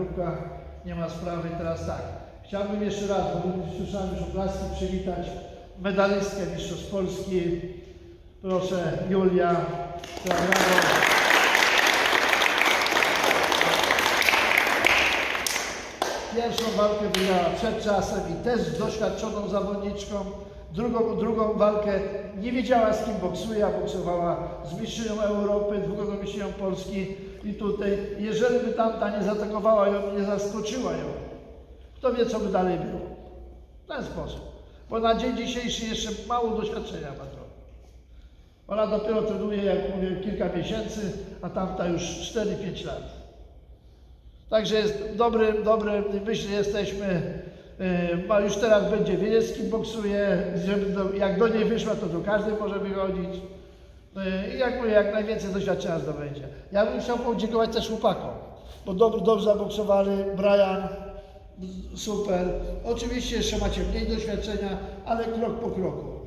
grupka, nie ma sprawy. Teraz tak, chciałbym jeszcze raz, bo słyszałem już oklaski, przywitać medalistkę Mistrzostw Polski. Proszę, Julia, brawo. Pierwszą walkę wygrała przed czasem i też z doświadczoną zawodniczką. Drugą, drugą walkę nie wiedziała z kim boksuje, a boksowała z mistrzynią Europy, dwukrotną mistrzynią Polski. I tutaj, jeżeli by tamta nie zaatakowała ją, nie zaskoczyła ją, kto wie co by dalej było. W ten sposób. Bo na dzień dzisiejszy jeszcze mało doświadczenia ma to. Ona dopiero trenuje, jak mówię, kilka miesięcy, a tamta już 4-5 lat. Także jest dobry, dobry, myślę, jesteśmy, ma już teraz będzie wiedzieć, z kim boksuje, żeby do, jak do niej wyszła, to do każdej może wychodzić. Yy, I jak mówię, jak najwięcej doświadczenia zdobędzie. Ja bym chciał podziękować też chłopakom, bo dobrze, dobrze zaboksowali, Brian, super. Oczywiście jeszcze macie mniej doświadczenia, ale krok po kroku.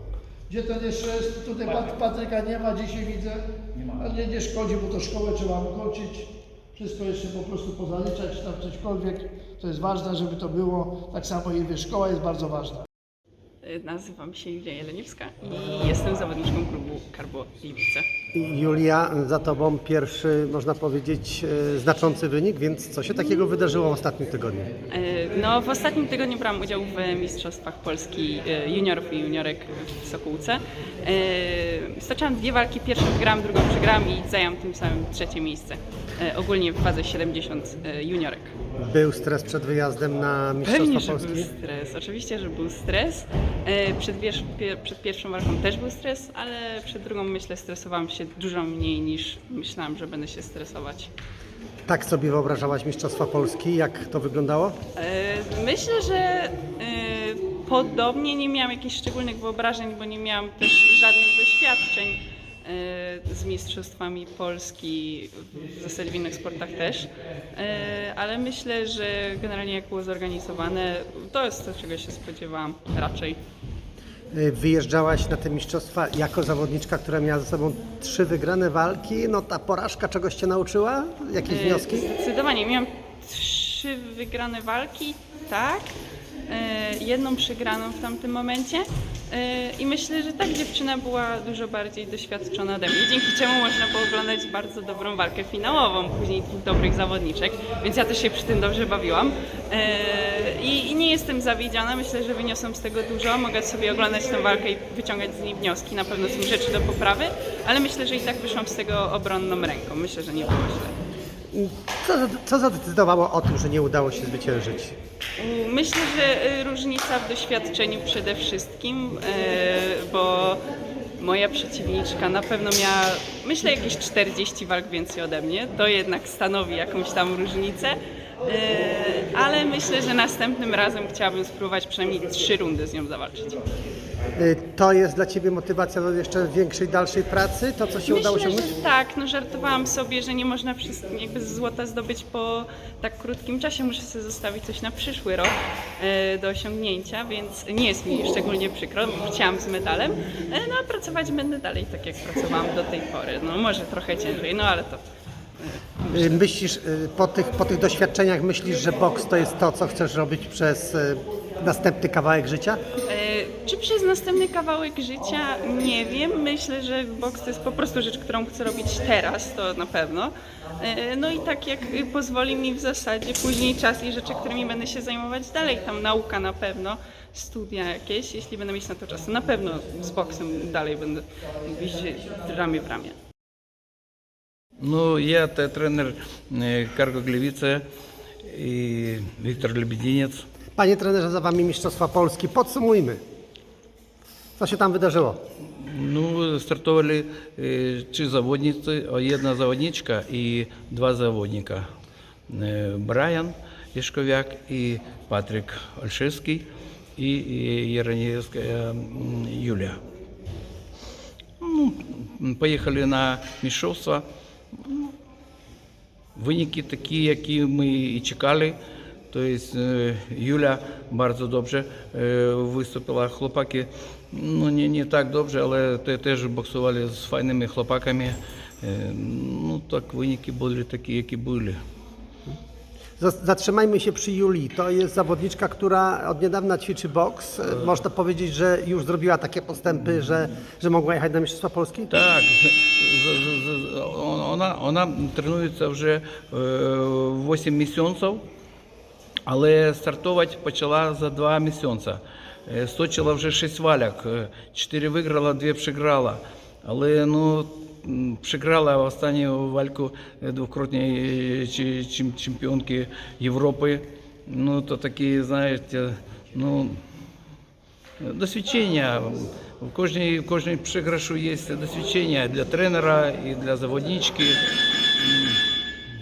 Gdzie ten jeszcze jest? Tutaj Pat, Patryka nie ma, dzisiaj widzę. Nie ma. Nie, nie szkodzi, bo to szkołę trzeba ukończyć. Wszystko jeszcze po prostu pozaliczać, tam cośkolwiek. To jest ważne, żeby to było. Tak samo i wie, szkoła jest bardzo ważna. Nazywam się Julia Jeleniewska i jestem zawodniczką klubu Karbo Gliwice. Julia, za Tobą pierwszy, można powiedzieć, e, znaczący wynik, więc co się takiego wydarzyło w ostatnim tygodniu? E, No, w ostatnim tygodniu brałam udział w Mistrzostwach Polski e, juniorów i juniorek w Sokółce. Stoczyłam dwie walki, pierwszą wygrałam, drugą przegrałam i zajęłam tym samym trzecie miejsce. Ogólnie w fazie 70 e, juniorek. Był stres przed wyjazdem na Pewnie, Mistrzostwa że był Polski? stres. Oczywiście, że był stres. E, Przed, wiesz, przed pierwszą walką też był stres, ale przed drugą myślę stresowałam się dużo mniej niż myślałam, że będę się stresować. Tak sobie wyobrażałaś Mistrzostwa Polski? Jak to wyglądało? E, Myślę, że e, podobnie nie miałam jakichś szczególnych wyobrażeń, bo nie miałam też żadnych doświadczeń z mistrzostwami Polski, w zasadzie w innych sportach też, E, ale myślę, że generalnie jak było zorganizowane, to jest to, czego się spodziewałam raczej. E, Wyjeżdżałaś na te mistrzostwa jako zawodniczka, która miała ze sobą trzy wygrane walki. No ta porażka czegoś Cię nauczyła? Jakieś wnioski? Zdecydowanie. Miałam trzy wygrane walki, tak. Jedną przegraną w tamtym momencie. E, I myślę, że tak dziewczyna była dużo bardziej doświadczona ode mnie, dzięki czemu można było oglądać bardzo dobrą walkę finałową, później dwóch dobrych zawodniczek, więc ja też się przy tym dobrze bawiłam. E, I, I nie jestem zawiedziona, myślę, że wyniosłam z tego dużo, mogę sobie oglądać tę walkę i wyciągać z niej wnioski, na pewno są rzeczy do poprawy, ale myślę, że i tak wyszłam z tego obronną ręką, myślę, że nie było źle. Co, co zadecydowało o tym, że nie udało się zwyciężyć? Myślę, że y, różnica w doświadczeniu przede wszystkim, y, bo moja przeciwniczka na pewno miała, myślę, jakieś 40 walk więcej ode mnie. To jednak stanowi jakąś tam różnicę. Y, Ale myślę, że następnym razem chciałabym spróbować przynajmniej trzy rundy z nią zawalczyć. E, To jest dla Ciebie motywacja do jeszcze większej, dalszej pracy? To, co się udało Myślę, osiągnąć? że tak, no żartowałam sobie, że nie można wszystko, jakby złota zdobyć po tak krótkim czasie. Muszę sobie zostawić coś na przyszły rok e, do osiągnięcia, więc nie jest mi szczególnie przykro. Chciałam z medalem, e, no a pracować będę dalej tak jak pracowałam do tej pory. No może trochę ciężej, no ale to Y, Myślisz, y, po tych, po tych doświadczeniach myślisz, że boks to jest to, co chcesz robić przez y, następny kawałek życia? E, Czy przez następny kawałek życia? Nie wiem. Myślę, że boks to jest po prostu rzecz, którą chcę robić teraz, to na pewno. E, No i tak jak y, pozwoli mi w zasadzie później czas i rzeczy, którymi będę się zajmować dalej. Tam nauka na pewno, studia jakieś, jeśli będę mieć na to czas. Na pewno z boksem dalej będę iść ramię w ramię. Ну, я те- тренер е, Карго Глівіце і Віктор Лебединець. Panie trenerze, za Wami Mistrzostwa Polski. Podsumujmy. Co się tam wydarzyło? Ну, стартували е, три заводниці, о, одна заводничка і два заводника. Е, Брайан Ішковяк і Патрик Ольшевський і і Єранієвська м, Юлія. Ну, м, поїхали на міжшовство. Wyniki takie, jakie my i czekali. To jest e, Julia bardzo dobrze e, wystąpiła. Chłopaki no nie, nie tak dobrze, ale te, też boksowali z fajnymi chłopakami. E, no tak wyniki były takie, jakie były. Zatrzymajmy się przy Julii. To jest zawodniczka, która od niedawna ćwiczy boks. Można powiedzieć, że już zrobiła takie postępy, że, że mogła jechać na Mistrzostwa Polski? Tak. Вона, вона тренується вже е, 8 місяців, але стартувати почала за 2 місяці. Е, Сточила вже 6 валяк, 4 виграла, 2 приграла. Але ну, приграла останню вальку е, двократної чемпіонки Європи. Ну, то такі, знаєте, ну, Досвідчення. В кожній, в кожній приграшу є досвідчення для тренера і для заводнички. М,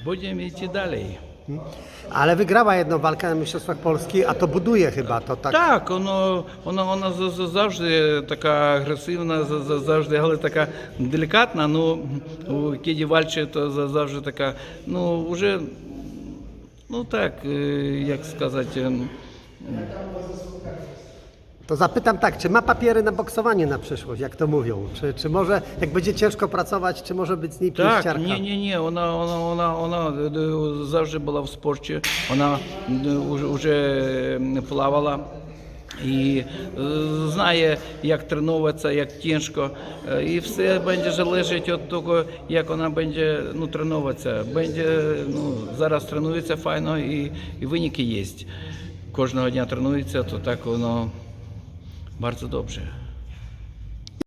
Будемо йти далі. Ale wygrała jedną walkę na Mistrzostwach Polski, a to buduje chyba, to tak. Так, воно, вона, вона за- за- завжди така агресивна, за- за- завжди, але така делікатна. Ну, у Кеді Вальче то за- завжди така, ну, вже, ну так, е, як сказати, ем, To zapytam tak, czy ma papiery na boksowanie na przyszłość, jak to mówią? Czy, czy może, jak będzie ciężko pracować, czy może być z niej Так, pięściarka? ні, ні, ні, вона, вона, вона, вона е, завжди була в спорті, вона вже плавала і е, знає, як тренуватися, як тяжко. Е, І все буде залежати від того, як вона буде ну, тренуватися. Буде, ну, зараз тренується файно і, і виніки є. Кожного дня тренується, то так воно Bardzo dobrze.